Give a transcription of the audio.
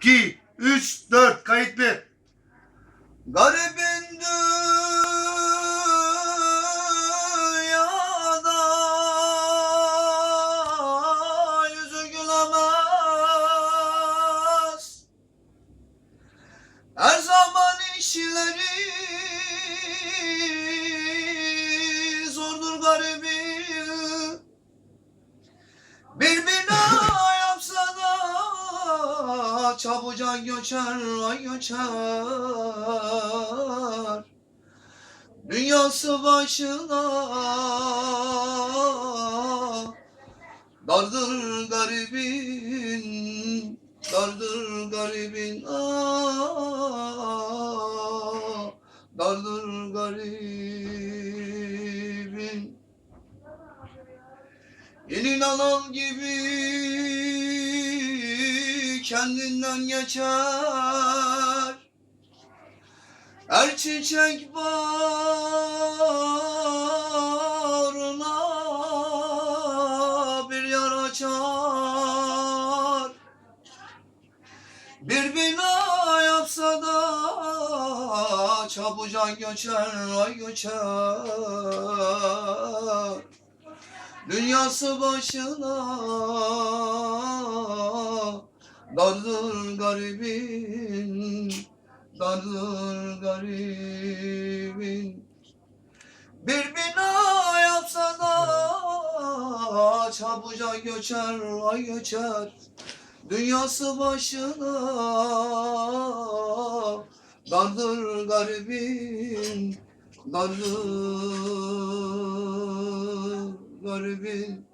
2, 3, 4. Kayıt bir. Garibin çabucak göçer ay göçer. Dünyası başına Dardır garibin Dardır garibin ah, Dardır garibin. Elin anan gibi kendinden geçer. Her çiçek bağrına bir yer açar. Bir bina yapsa da çabucak göçer ay göçer. Dünyası başına dardır garibin dardır garibin. Bir bina yapsa da çabucak göçer ay göçer. Dünyası başına dardır garibin dardır garibin